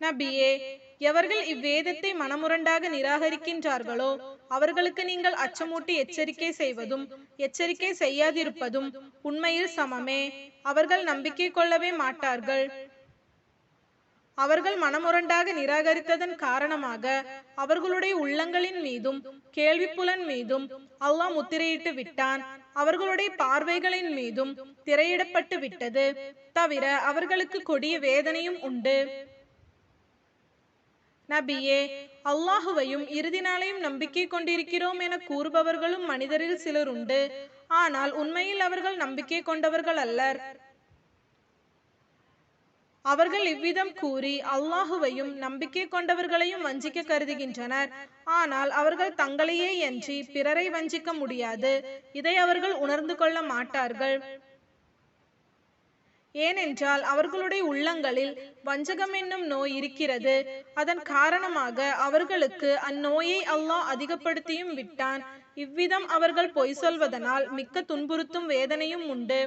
நபியே எவர்கள் இவ்வேதத்தை மனமுரண்டாக நிராகரிக்கின்றார்களோ அவர்களுக்கு நீங்கள் அச்சமூட்டி எச்சரிக்கை செய்வதும் எச்சரிக்கை செய்யாதிருப்பதும் உண்மையில் சமமே. அவர்கள் நம்பிக்கை கொள்ளவே மாட்டார்கள். அவர்கள் மனமுரண்டாக நிராகரித்ததன் காரணமாக அவர்களுடைய உள்ளங்களின் மீதும் கேள்விப்புலன் மீதும் அல்லாஹ் முத்திரையிட்டு விட்டான். அவர்களுடைய பார்வைகளின் மீதும் திரையிடப்பட்டு விட்டது. தவிர அவர்களுக்கு கொடிய வேதனையும் உண்டு. நபியே அல்லாஹுவையும் இறுதி நாளையும் நம்பிக்கை கொண்டிருக்கிறோம் என கூறுபவர்களும் மனிதரில் சிலர் உண்டு ஆனால் உண்மையில் அவர்கள் நம்பிக்கை கொண்டவர்கள் அல்லர். அவர்கள் இவ்விதம் கூறி அல்லாஹுவையும் நம்பிக்கை கொண்டவர்களையும் வஞ்சிக்க கருதுகின்றனர். ஆனால் அவர்கள் தங்களையே அன்றி பிறரை வஞ்சிக்க முடியாது. இதை அவர்கள் உணர்ந்து கொள்ள மாட்டார்கள். ஏனென்றால் அவர்களுடைய உள்ளங்களில் வஞ்சகம் என்னும் நோய் இருக்கிறது. அதன் காரணமாக அவர்களுக்கு அந்நோயை அல்லாஹ் அதிகப்படுத்தியும் விட்டான். இவ்விதம் அவர்கள் பொய் சொல்வதனால் மிக்க துன்புறுத்தும் வேதனையும் உண்டு.